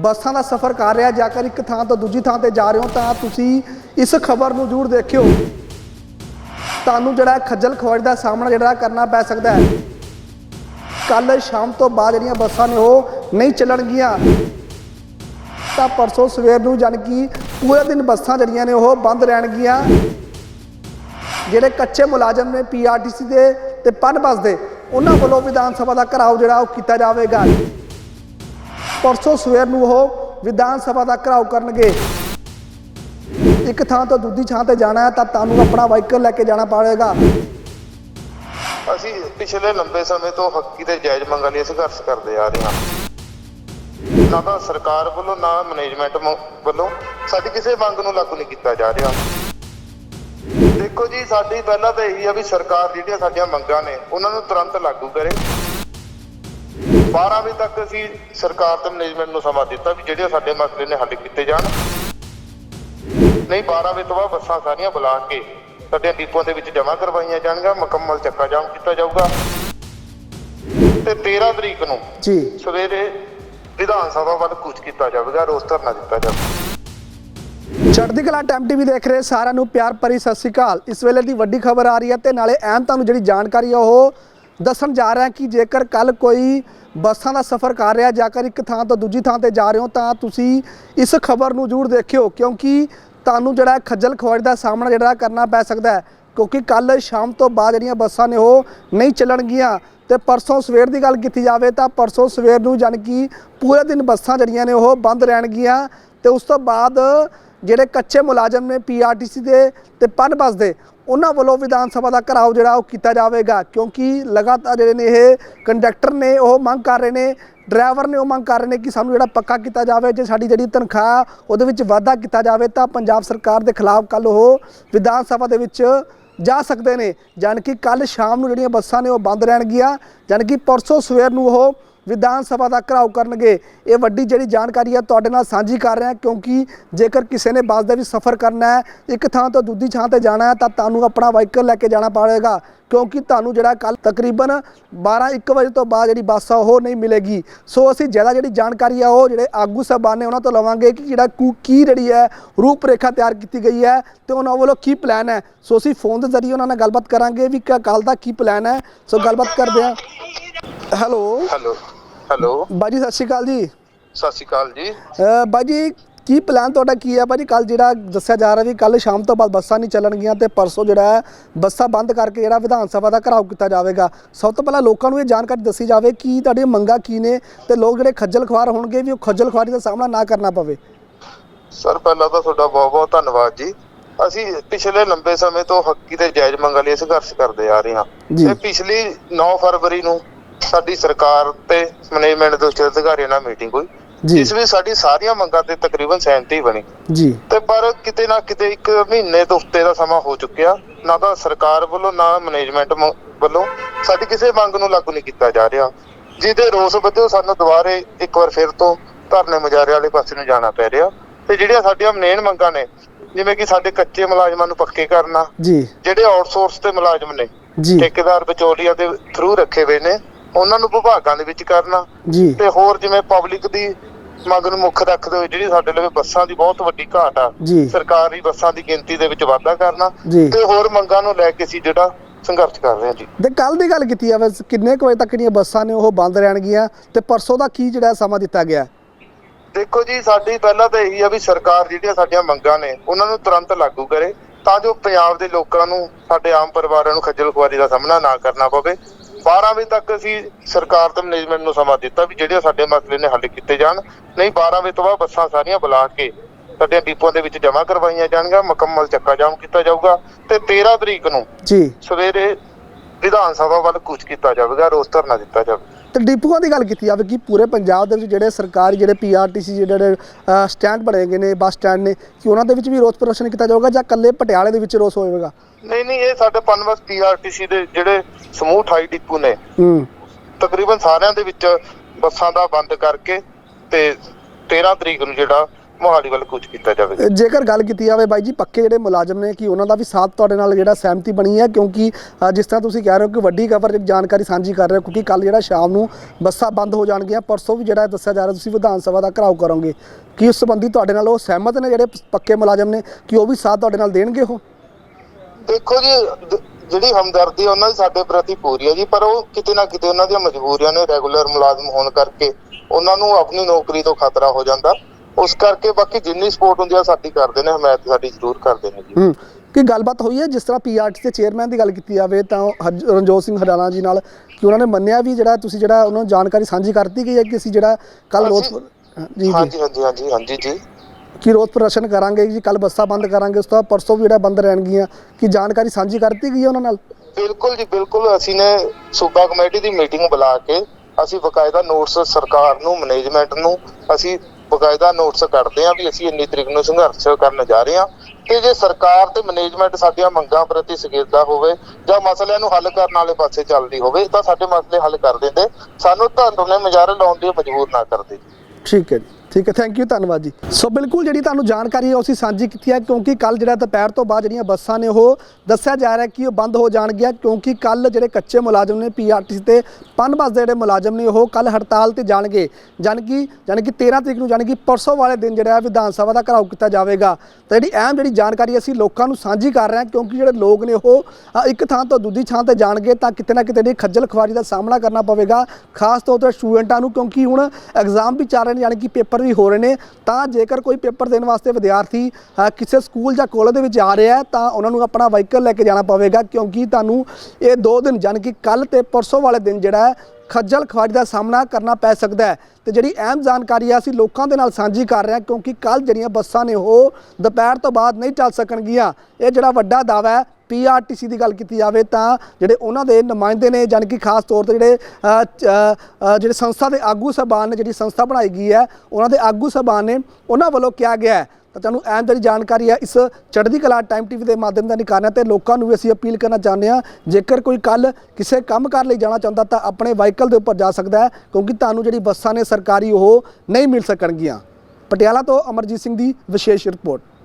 ਬੱਸਾਂ ਦਾ ਸਫ਼ਰ ਕਰ ਰਿਹਾ, ਜੇਕਰ ਇੱਕ ਥਾਂ ਤੋਂ ਦੂਜੀ ਥਾਂ ਤੇ ਜਾ ਰਹੇ ਹੋ ਤਾਂ ਤੁਸੀਂ ਇਸ ਖਬਰ ਨੂੰ ਜ਼ਰੂਰ ਦੇਖਿਓ। ਤੁਹਾਨੂੰ ਜਿਹੜਾ ਖੱਜਲ ਖਵਾਰੀ ਦਾ ਸਾਹਮਣਾ ਜਿਹੜਾ ਕਰਨਾ ਪੈ ਸਕਦਾ ਹੈ। ਕੱਲ ਸ਼ਾਮ ਤੋਂ ਬਾਅਦ ਜਿਹੜੀਆਂ ਬੱਸਾਂ ਨੇ ਉਹ ਨਹੀਂ ਚੱਲਣਗੀਆਂ। ਤਾਂ ਪਰਸੋਂ ਸਵੇਰ ਨੂੰ ਜਾਣੀ ਕਿ ਪੂਰਾ ਦਿਨ ਬੱਸਾਂ ਜਿਹੜੀਆਂ ਨੇ ਉਹ ਬੰਦ ਰਹਿਣਗੀਆਂ। ਜਿਹੜੇ ਕੱਚੇ ਮੁਲਾਜ਼ਮ ਨੇ ਪੀਆਰਟੀਸੀ ਦੇ ਤੇ ਪਨ ਬੱਸ ਦੇ, ਉਹਨਾਂ ਵੱਲੋਂ ਵਿਧਾਨ ਸਭਾ ਦਾ ਘਰਾਓ ਜਿਹੜਾ ਉਹ ਕੀਤਾ ਜਾਵੇਗਾ। ਪਰਸੋਂ ਸਵੇਰ ਨੂੰ ਉਹ ਵਿਧਾਨ ਸਭਾ ਦਾ ਘਰਾਓ ਕਰਨਗੇ। ਇੱਕ ਥਾਂ ਤੋਂ ਦੂਜੀ ਥਾਂ ਤੇ ਜਾਣਾ ਹੈ ਤਾਂ ਤੁਹਾਨੂੰ ਆਪਣਾ ਵਾਹੀਕਲ ਲੈ ਕੇ ਜਾਣਾ ਪਵੇਗਾ। ਅਸੀਂ ਪਿਛਲੇ ਲੰਬੇ ਸਮੇਂ ਤੋਂ ਹੱਕੀ ਤੇ ਜਾਇਜ਼ ਮੰਗਾਂ ਲਈ ਸੰਘਰਸ਼ ਕਰਦੇ ਆ ਰਹੇ ਹਾਂ। ਨਾ ਤਾਂ ਸਰਕਾਰ ਵੱਲੋਂ, ਨਾ ਮੈਨੇਜਮੈਂਟ ਵੱਲੋਂ ਸਾਡੀ ਕਿਸੇ ਮੰਗ ਨੂੰ ਲਾਗੂ ਨਹੀਂ ਕੀਤਾ ਜਾ ਰਿਹਾ। ਦੇਖੋ ਜੀ, ਸਾਡੀ ਪਹਿਲਾਂ ਤਾਂ ਇਹੀ ਆ ਵੀ ਸਰਕਾਰ ਜਿਹੜੀਆਂ ਸਾਡੀਆਂ ਮੰਗਾਂ ਨੇ, ਉਹਨਾਂ ਨੂੰ ਤੁਰੰਤ ਲਾਗੂ ਕਰੇ। 12 ਵਜੇ ਤੱਕ ਅਸੀਂ ਸਰਕਾਰ ਤੇ ਮੈਨੇਜਮੈਂਟ ਨੂੰ ਸਮਾਂ ਦਿੱਤਾ ਵੀ ਜਿਹੜੇ ਸਾਡੇ ਮਸਲੇ ਨੇ ਹੱਲ ਕੀਤੇ ਜਾਣ। ਨਹੀਂ 12 ਵਜੇ ਤੋਂ ਬਾਅਦ ਬੱਸਾਂ ਸਾਰੀਆਂ ਬੁਲਾ ਕੇ ਸਾਡੇ ਡਿਪੂਆਂ ਦੇ ਵਿੱਚ ਜਮ੍ਹਾਂ ਕਰਵਾਈਆਂ ਜਾਣਗੀਆਂ ਮੁਕੰਮਲ ਚੱਕਾ ਜਾਮ ਕੀਤਾ ਜਾਊਗਾ। ਤੇ 13 ਤਰੀਕ ਨੂੰ ਜੀ। ਸਵੇਰੇ ਵਿਧਾਨ ਸਭਾ ਵੱਲ ਕੂਚ ਕੀਤਾ ਜਾਵੇਗਾ ਰੋਸ ਧਰਨਾ ਦਿੱਤਾ ਜਾਵੇਗਾ ਚੜ੍ਹਦੀ ਕਲਾ ਟਾਈਮ ਟੀਵੀ ਦੇਖ ਰਹੇ ਸਾਰਿਆਂ ਨੂੰ ਪਿਆਰ ਭਰੀ ਸਤਿ ਸ਼੍ਰੀ ਅਕਾਲ। ਇਸ ਵੇਲੇ ਦੀ ਵੱਡੀ ਖਬਰ ਆ ਰਹੀ ਹੈ ਤੇ ਨਾਲੇ ਅਹਿਮ ਤੁਹਾਨੂੰ ਜਿਹੜੀ ਜਾਣਕਾਰੀ ਆ ਉਹ ਦੱਸਣ ਜਾ ਰਿਹਾ ਕਿ ਜੇਕਰ ਕੱਲ ਕੋਈ ਬੱਸਾਂ ਦਾ ਸਫ਼ਰ ਕਰ ਰਿਹਾ ਜੇਕਰ ਇੱਕ ਥਾਂ ਤੋਂ ਦੂਜੀ ਥਾਂ ਤੇ ਜਾ ਰਹੇ ਹੋ, ਤਾਂ ਤੁਸੀਂ ਇਸ ਖਬਰ ਨੂੰ ਜ਼ਰੂਰ ਦੇਖਿਓ, ਕਿਉਂਕਿ ਤੁਹਾਨੂੰ ਜਿਹੜਾ ਖੱਜਲ ਖਵਾਰੀ ਦਾ ਸਾਹਮਣਾ ਜਿਹੜਾ ਕਰਨਾ ਪੈ ਸਕਦਾ ਹੈ। ਕਿਉਂਕਿ ਕੱਲ ਸ਼ਾਮ ਤੋਂ ਬਾਅਦ ਜਿਹੜੀਆਂ ਬੱਸਾਂ ਨੇ, ਉਹ ਨਹੀਂ ਚੱਲਣਗੀਆਂ। ਤੇ ਪਰਸੋਂ ਸਵੇਰ ਦੀ ਗੱਲ ਕੀਤੀ ਜਾਵੇ, ਤਾਂ ਪਰਸੋਂ ਸਵੇਰ ਨੂੰ ਜਾਣੀ ਕਿ ਪੂਰੇ ਦਿਨ ਬੱਸਾਂ ਜਿਹੜੀਆਂ ਨੇ, ਉਹ ਬੰਦ ਰਹਿਣਗੀਆਂ। ਤੇ ਉਸ ਤੋਂ ਬਾਅਦ ਜਿਹੜੇ ਕੱਚੇ ਮੁਲਾਜ਼ਮ ਨੇ ਪੀਆਰਟੀਸੀ ਦੇ ਤੇ ਪਨ ਬੱਸ ਦੇ ਉਹਨਾਂ ਵੱਲੋਂ ਵਿਧਾਨ ਸਭਾ ਦਾ ਘਰਾਓ ਜਿਹੜਾ ਉਹ ਕੀਤਾ ਜਾਵੇਗਾ, ਕਿਉਂਕਿ ਲਗਾਤਾਰ ਜਿਹੜੇ ਨੇ ਇਹ ਕੰਡਕਟਰ ਨੇ, ਉਹ ਮੰਗ ਕਰ ਰਹੇ ਨੇ, ਡਰਾਈਵਰ ਨੇ ਉਹ ਮੰਗ ਕਰ ਰਹੇ ਨੇ ਕਿ ਸਾਨੂੰ ਜਿਹੜਾ ਪੱਕਾ ਕੀਤਾ ਜਾਵੇ, ਜੇ ਸਾਡੀ ਜਿਹੜੀ ਤਨਖਾਹ ਉਹਦੇ ਵਿੱਚ ਵਾਧਾ ਕੀਤਾ ਜਾਵੇ ਤਾਂ ਪੰਜਾਬ ਸਰਕਾਰ ਦੇ ਖਿਲਾਫ ਕੱਲ ਉਹ ਵਿਧਾਨ ਸਭਾ ਦੇ ਵਿੱਚ ਜਾ ਸਕਦੇ ਨੇ। ਜਾਣੀ ਕਿ ਕੱਲ ਸ਼ਾਮ ਨੂੰ ਜਿਹੜੀਆਂ ਬੱਸਾਂ ਨੇ ਉਹ ਬੰਦ ਰਹਿਣਗੀਆਂ, ਜਾਣੀ ਕਿ ਪਰਸੋਂ ਸਵੇਰ ਨੂੰ ਉਹ ਵਿਧਾਨ ਸਭਾ ਦਾ ਘਰਾਓ ਕਰਨਗੇ। ਇਹ ਵੱਡੀ ਜਿਹੜੀ ਜਾਣਕਾਰੀ ਹੈ ਤੁਹਾਡੇ ਨਾਲ ਸਾਂਝੀ ਕਰ ਰਹੇ ਹਾਂ ਕਿਉਂਕਿ ਜੇਕਰ ਕਿਸੇ ਨੇ ਬੱਸ ਦਾ ਵੀ ਸਫ਼ਰ ਕਰਨਾ ਹੈ, ਇੱਕ ਥਾਂ ਤੋਂ ਦੂਜੀ ਥਾਂ ਤੇ ਜਾਣਾ ਹੈ, ਤਾਂ ਤੁਹਾਨੂੰ ਆਪਣਾ ਵਾਹੀਕਲ ਲੈ ਕੇ ਜਾਣਾ ਪਵੇਗਾ। ਕਿਉਂਕਿ ਤੁਹਾਨੂੰ ਜਿਹੜਾ ਕੱਲ ਤਕਰੀਬਨ 12 1 ਵਜੇ ਤੋਂ ਬਾਅਦ ਜਿਹੜੀ ਬੱਸ ਆ, ਉਹ ਨਹੀਂ ਮਿਲੇਗੀ। ਸੋ ਅਸੀਂ ਜ਼ਿਆਦਾ ਜਿਹੜੀ ਜਾਣਕਾਰੀ ਆ, ਉਹ ਜਿਹੜੇ ਆਗੂ ਸਾਹਿਬਾਨ ਨੇ ਉਹਨਾਂ ਤੋਂ ਲਵਾਂਗੇ ਕਿ ਜਿਹੜਾ ਕੁ- ਕੀ ਜਿਹੜੀ ਹੈ ਰੂਪਰੇਖਾ ਤਿਆਰ ਕੀਤੀ ਗਈ ਹੈ ਤੇ ਉਹਨਾਂ ਵੱਲੋਂ ਕੀ ਪਲਾਨ ਹੈ। ਸੋ ਅਸੀਂ ਫੋਨ ਦੇ ਜ਼ਰੀਏ ਉਹਨਾਂ ਨਾਲ ਗੱਲਬਾਤ ਕਰਾਂਗੇ ਵੀ ਕੱਲ ਦਾ ਕੀ ਪਲਾਨ ਹੈ। ਸੋ ਗੱਲਬਾਤ ਕਰਦੇ ਹਾਂ। ਹੈਲੋ। Hello hello. ਬਾਜੀ ਸਤਿ ਸ਼੍ਰੀ ਅਕਾਲ ਜੀ। ਸਤਿ ਸ਼੍ਰੀ ਅਕਾਲ ਜੀ। ਅਹ ਬਾਜੀ ਕੀ ਪਲਾਨ ਤੁਹਾਡਾ ਕੀ ਹੈ? ਬਾਜੀ ਕੱਲ ਜਿਹੜਾ ਦੱਸਿਆ ਜਾ ਰਿਹਾ ਵੀ ਕੱਲ ਸ਼ਾਮ ਤੋਂ ਬਾਅਦ ਬੱਸਾਂ ਨਹੀਂ ਚੱਲਣਗੀਆਂ ਤੇ ਪਰਸੋਂ ਜਿਹੜਾ ਹੈ ਬੱਸਾਂ ਬੰਦ ਕਰਕੇ ਜਿਹੜਾ ਵਿਧਾਨ ਸਭਾ ਦਾ ਘਰਾਓ ਕੀਤਾ ਜਾਵੇਗਾ। ਸਭ ਤੋਂ ਪਹਿਲਾਂ ਲੋਕਾਂ ਨੂੰ ਇਹ ਜਾਣਕਾਰੀ ਦੱਸੀ ਜਾਵੇ ਕਿ ਤੁਹਾਡੀਆਂ ਮੰਗਾਂ ਕੀ ਨੇ ਤੇ ਲੋਕ ਜਿਹੜੇ ਖੱਜਲ ਖੁਆਰ ਹੋਣਗੇ ਵੀ ਉਹ ਖੱਜਲ ਖੁਆਰੀ ਦਾ ਸਾਹਮਣਾ ਨਾ ਕਰਨਾ ਪਵੇ। ਸਰ ਪਹਿਲਾਂ ਤਾਂ ਤੁਹਾਡਾ ਬਹੁਤ ਬਹੁਤ ਧੰਨਵਾਦ ਜੀ। ਅਸੀਂ ਪਿਛਲੇ ਲੰਬੇ ਸਮੇਂ ਤੋਂ ਹੱਕੀ ਤੇ ਜਾਇਜ਼ ਮੰਗਾਂ ਲਈ ਸੰਘਰਸ਼ ਕਰਦੇ ਆ ਰਹੇ ਹਾਂ। ਜੀ। ਤੇ ਪਿਛਲੀ 9 ਫਰਵਰੀ ਨੂੰ ਸਾਡੀ ਸਰਕਾਰ ਤੇ ਮੈਨੇਜਮੈਂਟ ਦੇ ਉੱਚ ਅਧਿਕਾਰੀਆਂ ਨਾਲ ਮੀਟਿੰਗ ਹੋਈ ਜੀ। ਜਿਸ ਵਿੱਚ ਸਾਡੀ ਸਾਰੀਆਂ ਮੰਗਾਂ ਤੇ ਤਕਰੀਬਨ ਸਹਿਮਤੀ ਬਣੀ। ਜੀ। ਤੇ ਪਰ ਕਿਤੇ ਨਾ ਕਿਤੇ ਇੱਕ ਮਹੀਨੇ ਤੋਂ ਉੱਤੇ ਦਾ ਸਮਾਂ ਹੋ ਚੁੱਕਿਆ ਨਾ ਤਾਂ ਸਰਕਾਰ ਵੱਲੋਂ ਨਾ ਮੈਨੇਜਮੈਂਟ ਵੱਲੋਂ ਸਾਡੀ ਕਿਸੇ ਮੰਗ ਨੂੰ ਲਾਗੂ ਨਹੀਂ ਕੀਤਾ ਜਾ ਰਿਹਾ। ਜਿਹਦੇ ਰੋਸ ਵਜੋਂ ਸਾਨੂੰ ਦੁਬਾਰੇ ਇੱਕ ਵਾਰ ਫਿਰ ਤੋਂ ਧਰਨੇ ਮੁਜ਼ਾਹਰੇ ਵਾਲੇ ਪਾਸੇ ਨੂੰ ਜਾਣਾ ਪੈ ਰਿਹਾ। ਤੇ ਜਿਹੜੀਆਂ ਸਾਡੀਆਂ ਮੇਨ ਮੰਗਾਂ ਨੇ ਜਿਵੇਂ ਕਿ ਸਾਡੇ ਕੱਚੇ ਮੁਲਾਜ਼ਮਾਂ ਨੂੰ ਪੱਕੇ ਕਰਨਾ ਜੀ। ਜਿਹੜੇ ਆਊਟਸੋਰਸ ਤੇ ਮੁਲਾਜ਼ਮ ਨੇ ਜੀ। ਠੇਕੇਦਾਰ ਵਿਚੋਲੀਆਂ ਦੇ ਥਰੂ ਰੱਖੇ ਹੋਏ ਨੇ ਉਹਨਾਂ ਨੂੰ ਵਿਭਾਗਾਂ ਦੇ ਵਿੱਚ ਕਰਨਾ। ਜੀ। ਤੇ ਹੋਰ ਜਿਵੇਂ ਪਬਲਿਕ ਦੀ ਮੰਗ ਨੂੰ ਮੁੱਖ ਰੱਖਦੇ ਹੋਏ ਜਿਹੜੀ ਸਾਡੇ ਲਈ ਬੱਸਾਂ ਦੀ ਬਹੁਤ ਵੱਡੀ ਘਾਟ ਆ ਜੀ। ਸਰਕਾਰੀ ਬੱਸਾਂ ਦੀ ਗਿਣਤੀ ਦੇ ਵਿੱਚ ਵਾਧਾ ਕਰਨਾ ਜੀ। ਤੇ ਹੋਰ ਮੰਗਾਂ ਨੂੰ ਲੈ ਕੇ ਅਸੀਂ ਜਿਹੜਾ ਸੰਘਰਸ਼ ਕਰ ਰਹੇ ਹਾਂ ਜੀ। ਤੇ ਕੱਲ ਦੀ ਗੱਲ ਕੀਤੀ ਜਾਵੇ ਕਿੰਨੇ ਕੁ ਵਜੇ ਤੱਕ ਜਿਹੜੀਆਂ ਬੱਸਾਂ ਨੇ ਉਹ ਬੰਦ ਰਹਿਣਗੀਆਂ ਤੇ ਪਰਸੋਂ ਦਾ ਕੀ ਜਿਹੜਾ ਸਮਾਂ ਦਿੱਤਾ ਗਿਆ? ਦੇਖੋ ਜੀ ਸਾਡੀ ਪਹਿਲਾਂ ਤਾਂ ਇਹੀ ਆ ਵੀ ਸਰਕਾਰ ਜਿਹੜੀਆਂ ਸਾਡੀਆਂ ਮੰਗਾਂ ਨੇ ਉਹਨਾਂ ਨੂੰ ਤੁਰੰਤ ਲਾਗੂ ਕਰੇ ਤਾਂ ਜੋ ਪੰਜਾਬ ਦੇ ਲੋਕਾਂ ਨੂੰ ਸਾਡੇ ਆਮ ਪਰਿਵਾਰਾਂ ਨੂੰ ਖੱਜਲ ਖੁਆਰੀ ਦਾ ਸਾਹਮਣਾ ਨਾ ਕਰਨਾ ਪਵੇ। 12 ਵਜੇ ਤੱਕ ਅਸੀਂ ਸਰਕਾਰ ਤੇ ਮੈਨੇਜਮੈਂਟ ਨੂੰ ਸਮਾਂ ਦਿੱਤਾ ਵੀ ਜਿਹੜੇ ਸਾਡੇ ਮਸਲੇ ਨੇ ਹੱਲ ਕੀਤੇ ਜਾਣ। ਨਹੀਂ 12 ਵਜੇ ਤੋਂ ਬਾਅਦ ਬੱਸਾਂ ਸਾਰੀਆਂ ਬੁਲਾ ਕੇ ਸਾਡੇ ਡਿਪੂਆਂ ਦੇ ਵਿੱਚ ਜਮ੍ਹਾਂ ਕਰਵਾਈਆਂ ਜਾਣਗੀਆਂ ਮੁਕੰਮਲ ਚੱਕਾ ਜਾਮ ਕੀਤਾ ਜਾਊਗਾ ਤੇ 13 ਤਰੀਕ ਨੂੰ ਜੀ। ਸਵੇਰੇ ਵਿਧਾਨ ਸਭਾ ਵੱਲ ਕੂਚ ਕੀਤਾ ਜਾਵੇਗਾ ਰੋਸ ਧਰਨਾ ਦਿੱਤਾ ਜਾਵੇਗਾ। ਤੇ ਡਿਪੂਆਂ ਦੀ ਗੱਲ ਕੀਤੀ ਜਾਵੇ ਕਿ ਪੂਰੇ ਪੰਜਾਬ ਦੇ ਵਿੱਚ ਜਿਹੜੇ ਸਰਕਾਰੀ ਜਿਹੜੇ ਪੀਆਰਟੀਸੀ ਜਿਹੜੇ ਸਟੈਂਡ ਬਣੇ ਗਏ ਨੇ ਬੱਸ ਸਟੈਂਡ ਨੇ ਕਿ ਉਹਨਾਂ ਦੇ ਵਿੱਚ ਵੀ ਰੋਸ ਪ੍ਰਦਰਸ਼ਨ ਕੀਤਾ ਜਾਊਗਾ ਜਾਂ ਇਕੱਲੇ ਪਟਿਆਲੇ ਦੇ ਵਿੱਚ ਰੋਸ ਹੋਵੇਗਾ? ਨਹੀਂ ਨਹੀਂ ਇਹ ਸਾਡੇ ਪਨਵਸ ਪੀਆਰਟੀਸੀ ਦੇ ਜਿਹੜੇ ਸਮੂਹ 28 ਡਿਪੂ ਨੇ ਹੂੰ। ਤਕਰੀਬਨ ਸਾਰਿਆਂ ਦੇ ਵਿੱਚ ਬੱਸਾਂ ਦਾ ਬੰਦ ਕਰਕੇ ਤੇ 13 ਤਰੀਕ ਨੂੰ ਜਿਹੜਾ ਮੋਹਾਲੀ ਵੱਲ ਕੂਚ ਕੀਤਾ ਜਾਵੇਗਾ ਜੇਕਰ ਗੱਲ ਕੀਤੀ ਜਾਵੇ ਬਾਈ ਜੀ ਪੱਕੇ ਜਿਹੜੇ ਮੁਲਾਜ਼ਮ ਨੇ ਕਿ ਉਹਨਾਂ ਦਾ ਵੀ ਸਾਥ ਤੁਹਾਡੇ ਨਾਲ ਜਿਹੜਾ ਸਹਿਮਤੀ ਬਣੀ ਹੈ ਕਿਉਂਕਿ ਅ, ਜਿਸ ਤਰ੍ਹਾਂ ਤੁਸੀਂ ਕਹਿ ਰਹੇ ਹੋ ਕਿ ਵੱਡੀ ਖਬਰ ਜਾਣਕਾਰੀ ਸਾਂਝੀ ਕਰ ਰਹੇ ਹੋ ਕਿਉਂਕਿ ਕੱਲ ਜਿਹੜਾ ਸ਼ਾਮ ਨੂੰ ਬੱਸਾਂ ਬੰਦ ਹੋ ਜਾਣਗੀਆਂ ਪਰਸੋਂ ਵੀ ਜਿਹੜਾ ਦੱਸਿਆ ਜਾ ਰਿਹਾ ਤੁਸੀਂ ਵਿਧਾਨ ਸਭਾ ਦਾ ਘਰਾਓ ਕਰੋਗੇ। ਕੀ ਉਸ ਸੰਬੰਧੀ ਤੁਹਾਡੇ ਨਾਲ ਉਹ ਸਹਿਮਤ ਨੇ ਜਿਹੜੇ ਪੱਕੇ ਮੁਲਾਜ਼ਮ ਨੇ ਕਿ ਉਹ ਵੀ ਸਾਥ ਤੁਹਾਡੇ ਨਾਲ ਦੇਣਗੇ ਉਹ? ਦੇਖੋ ਜੀ ਜਿਹੜੀ ਹਮਦਰਦੀ ਹੈ ਉਹਨਾਂ ਦੀ ਸਾਡੇ ਪ੍ਰਤੀ ਪੂਰੀ ਹੈ ਜੀ ਪਰ ਉਹ ਕਿਤੇ ਨਾ ਕਿਤੇ ਉਹਨਾਂ ਦੀਆਂ ਮਜਬੂਰੀਆਂ ਨੇ ਰੈਗੂਲਰ ਮੁਲਾਜ਼ਮ ਹੋਣ ਕਰਕੇ। ਉਹਨਾਂ ਨੂੰ ਆਪਣੀ ਨੌਕਰੀ ਤੋਂ ਖਤਰਾ ਹੋ ਜਾਂਦਾ। ਉਸ ਕਰਕੇ ਬਾਕੀ ਜਿੰਨੀ ਸਪੋਰਟ ਹੁੰਦੀ ਆ ਸਾਡੀ ਕਰਦੇ ਨੇ ਹਮਾਇਤ ਸਾਡੀ ਜ਼ਰੂਰ ਕਰਦੇ ਨੇ ਜੀ। ਹੂੰ ਕੀ ਗੱਲਬਾਤ ਹੋਈ ਹੈ? ਜਿਸ ਤਰ੍ਹਾਂ ਪੀਆਰਟੀ ਦੇ ਚੇਅਰਮੈਨ ਦੀ ਗੱਲ ਕੀਤੀ ਜਾਵੇ ਤਾਂ ਰਣਜੋਤ ਸਿੰਘ ਹਰਿਆਣਾ ਜੀ ਨਾਲ ਕਿ ਉਹਨਾਂ ਨੇ ਮੰਨਿਆ ਵੀ ਜਿਹੜਾ ਤੁਸੀਂ ਜਿਹੜਾ ਉਹਨਾਂ ਨੂੰ ਜਾਣਕਾਰੀ ਸਾਂਝੀ ਕਰਤੀ ਗਈ ਹੈ ਕਿ ਅਸੀਂ ਜਿਹੜਾ ਕੱਲ ਰੋਜ਼ ਅਸੀਂ- ਜੀ ਜੀ। ਹਾਂਜੀ ਹਾਂਜੀ ਹਾਂਜੀ ਹਾਂਜੀ ਜੀ। ਕਿ ਰੋਜ਼ ਪ੍ਰਦਰਸ਼ਨ ਕਰਾਂਗੇ ਜੀ ਕੱਲ ਬੱਸਾਂ ਬੰਦ ਕਰਾਂਗੇ ਉਸ ਤੋਂ ਬਾਅਦ ਪਰਸੋਂ ਵੀ ਜਿਹੜਾ ਬੰਦ ਰਹਿਣਗੀਆਂ ਕਿ ਜਾਣਕਾਰੀ ਸਾਂਝੀ ਕਰਤੀ ਗਈ ਹੈ ਉਹਨਾਂ ਨਾਲ? ਬਿਲਕੁਲ ਜੀ ਬਿਲਕੁਲ। ਅਸੀਂ ਨੇ ਸੂਬਾ ਕਮੇਟੀ ਦੀ ਮੀਟਿੰਗ ਬੁਲਾ ਕੇ ਅਸੀਂ ਬਕਾਇਦਾ ਨੋਟਿਸ ਸਰਕਾਰ ਨੂੰ ਮੈਨੇਜਮੈਂਟ ਨੂੰ ਅਸੀਂ ਬਕਾਇਦਾ ਨੋਟਿਸ ਕੱਢਦੇ ਹਾਂ ਵੀ ਅਸੀਂ ਇੰਨੀ ਤਰੀਕ ਨੂੰ ਸੰਘਰਸ਼ ਕਰਨ ਜਾ ਰਹੇ ਹਾਂ ਤੇ ਜੇ ਸਰਕਾਰ ਤੇ ਮੈਨੇਜਮੈਂਟ ਸਾਡੀਆਂ ਮੰਗਾਂ ਪ੍ਰਤੀ ਸਗੇਦਾ ਹੋਵੇ ਜਾਂ ਮਸਲਿਆਂ ਨੂੰ ਹੱਲ ਕਰਨ ਵਾਲੇ ਪਾਸੇ ਚੱਲਦੀ ਹੋਵੇ ਤਾਂ ਸਾਡੇ ਮਸਲੇ ਹੱਲ ਕਰ ਦਿੰਦੇ। ਸਾਨੂੰ ਧਰਨੇ ਮੁਜ਼ਾਹਰੇ ਲਾਉਣ ਦੀ ਮਜਬੂਰ ਨਾ ਕਰਦੇ ਠੀਕ ਹੈ ਜੀ। ਠੀਕ ਹੈ। ਥੈਂਕ ਯੂ ਧੰਨਵਾਦ ਜੀ। ਸੋ ਬਿਲਕੁਲ ਜਿਹੜੀ ਤੁਹਾਨੂੰ ਜਾਣਕਾਰੀ ਹੈ, ਉਹ ਸਾਂਝੀ ਕੀਤੀ ਹੈ, ਕਿਉਂਕਿ ਕੱਲ ਜਿਹੜਾ ਦੁਪਹਿਰ ਤੋਂ ਬਾਅਦ ਜਿਹੜੀਆਂ ਬੱਸਾਂ ਨੇ, ਉਹ ਦੱਸਿਆ ਜਾ ਰਿਹਾ ਕਿ ਉਹ ਬੰਦ ਹੋ ਜਾਣਗੀਆਂ, ਕਿਉਂਕਿ ਕੱਲ ਜਿਹੜੇ ਕੱਚੇ ਮੁਲਾਜ਼ਮ ਨੇ ਪੀਆਰਟੀਸੀ ਤੇ ਪਨ ਬੱਸ ਦੇ ਜਿਹੜੇ ਮੁਲਾਜ਼ਮ ਨੇ, ਉਹ ਕੱਲ ਹੜਤਾਲ ਤੇ ਜਾਣਗੇ। ਜਾਣੀ ਕਿ ਜਾਣੀ ਕਿ 13 ਤਰੀਕ ਨੂੰ, ਜਾਣੀ ਕਿ ਪਰਸੋਂ ਵਾਲੇ ਦਿਨ ਜਿਹੜਾ ਹੈ, ਵਿਧਾਨ ਸਭਾ ਦਾ ਘਰਾਓ ਕੀਤਾ ਜਾਵੇਗਾ। ਤਾਂ ਜਿਹੜੀ ਅਹਿਮ ਜਿਹੜੀ ਜਾਣਕਾਰੀ ਅਸੀਂ ਲੋਕਾਂ ਨੂੰ ਸਾਂਝੀ ਕਰ ਰਹੇ ਹਾਂ, ਕਿਉਂਕਿ ਜਿਹੜੇ ਲੋਕ ਨੇ, ਉਹ ਇੱਕ ਥਾਂ ਤੋਂ ਦੂਜੀ ਥਾਂ ਤੇ ਜਾਣਗੇ, ਤਾਂ ਕਿਤੇ ਨਾ ਕਿਤੇ ਜਿਹੜੀ ਖੱਜਲ ਖੁਆਰੀ ਦਾ ਸਾਹਮਣਾ ਕਰਨਾ ਪਵੇਗਾ, ਖਾਸ ਤੌਰ ਤੇ ਸਟੂਡੈਂਟਾਂ ਨੂੰ, ਕਿਉਂਕਿ ਹੁਣ ਐਗਜ਼ਾਮ ਵੀ ਚੱਲ ਰਹੇ ਨੇ ਯਾਨੀ ਕਿ ਪੇਪਰ ਵੀ ਹੋ ਰਹੇ ਨੇ। ਤਾਂ ਜੇਕਰ ਕੋਈ ਪੇਪਰ ਦੇਣ ਵਾਸਤੇ ਵਿਦਿਆਰਥੀ ਕਿਸੇ ਸਕੂਲ ਜਾਂ ਕਾਲਜ ਦੇ ਵਿੱਚ ਆ ਰਿਹਾ ਹੈ, ਤਾਂ ਉਹਨਾਂ ਨੂੰ ਆਪਣਾ ਵਾਹੀਕਲ ਲੈ ਕੇ ਜਾਣਾ ਪਵੇਗਾ, ਕਿਉਂਕਿ ਤੁਹਾਨੂੰ ਇਹ ਦੋ ਦਿਨ ਯਾਨੀ ਕਿ ਕੱਲ ਤੇ ਪਰਸੋਂ ਵਾਲੇ ਦਿਨ ਜਿਹੜਾ ਹੈ ਖੱਜਲ ਖਵਾਰੀ ਦਾ ਸਾਹਮਣਾ ਕਰਨਾ ਪੈ ਸਕਦਾ ਹੈ। ਤੇ ਜਿਹੜੀ ਅਹਿਮ ਜਾਣਕਾਰੀ ਆ, ਅਸੀਂ ਲੋਕਾਂ ਦੇ ਨਾਲ ਸਾਂਝੀ ਕਰ ਰਹੇ ਹਾਂ, ਕਿਉਂਕਿ ਕੱਲ ਜਿਹੜੀਆਂ ਬੱਸਾਂ ਨੇ, ਉਹ ਦੁਪਹਿਰ ਤੋਂ ਬਾਅਦ ਨਹੀਂ ਚੱਲ ਸਕਣਗੀਆਂ। ਇਹ ਜਿਹੜਾ ਵੱਡਾ ਦਾਅਵਾ ਹੈ ਪੀਆਰਟੀਸੀ ਦੀ ਗੱਲ ਕੀਤੀ ਜਾਵੇ ਤਾਂ, ਜਿਹੜੇ ਉਹਨਾਂ ਦੇ ਨੁਮਾਇੰਦੇ ਨੇ, ਜਾਣੀ ਕਿ ਖਾਸ ਤੌਰ ਤੇ ਜਿਹੜੇ ਜਿਹੜੇ ਸੰਸਥਾ ਦੇ ਆਗੂ ਸਭਾਨ ਨੇ, ਜਿਹੜੀ ਸੰਸਥਾ ਬਣਾਈ ਗਈ ਹੈ, ਉਹਨਾਂ ਦੇ ਆਗੂ ਸਭਾਨ ਨੇ, ਉਹਨਾਂ ਵੱਲੋਂ ਕਿਹਾ ਗਿਆ ਹੈ ਤਾਂ ਤੁਹਾਨੂੰ ਅਹਿਮ ਜਿਹੜੀ ਜਾਣਕਾਰੀ ਹੈ ਇਸ ਚੜ੍ਹਦੀ ਕਲਾ ਟਾਈਮ ਟੀਵੀ ਦੇ ਮਾਧਿਅਮ ਦਾ ਨਿਕਾਲਣਾ ਤੇ ਲੋਕਾਂ ਨੂੰ ਵੀ ਅਸੀਂ ਅਪੀਲ ਕਰਨਾ ਚਾਹੁੰਦੇ ਹਾਂ, ਜੇਕਰ ਕੋਈ ਕੱਲ ਕਿਸੇ ਕੰਮ ਕਰ ਲਈ ਜਾਣਾ ਚਾਹੁੰਦਾ ਤਾਂ ਆਪਣੇ ਵਾਹੀਕਲ ਦੇ ਉੱਪਰ ਜਾ ਸਕਦਾ ਹੈ, ਕਿਉਂਕਿ ਤੁਹਾਨੂੰ ਜਿਹੜੀ ਬੱਸਾਂ ਨੇ ਸਰਕਾਰੀ ਉਹ ਨਹੀਂ ਮਿਲ ਸਕਣਗੀਆਂ। ਪਟਿਆਲਾ ਤੋਂ ਅਮਰਜੀਤ ਸਿੰਘ ਦੀ ਵਿਸ਼ੇਸ਼ ਰਿਪੋਰਟ।